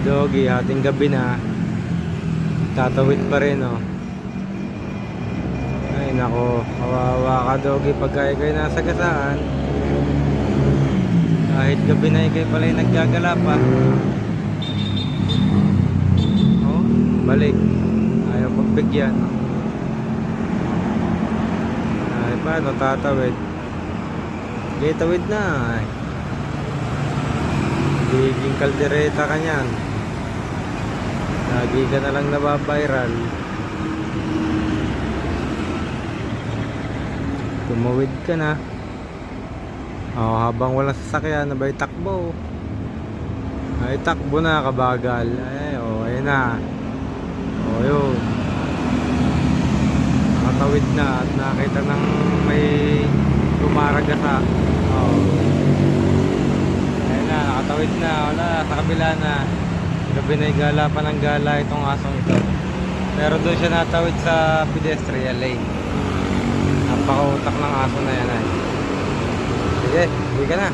Doggy, hating gabi na. Tatawid pa rin, oh. Ay, nako. Kawawa ka, Doggy, pagka ikaw'y nasa gasaan. Kahit gabi na ikaw'y pala yung naggagala. Oh, balik. Ayaw pagbigyan. Ay, paano tatawid? Sige, tawid na. Ay. Giging kaldereta ka niyan. Lagi ka na lang nababiral. Tumawid ka na. Oh, habang walang sasakyan, nabay takbo. Ay, takbo na, kabagal. Ay, oh, ayun na. Oh, yun. Nakatawid na at nakita ng may lumaragasa. Oh. Ayun na, nakatawid na. Wala, sa kabila na. Gabi na gala pa ng gala itong asong ito. Pero doon siya natawid sa pedestrian lane. Napakautak ng aso na yan ay. Sige, hindi ka na.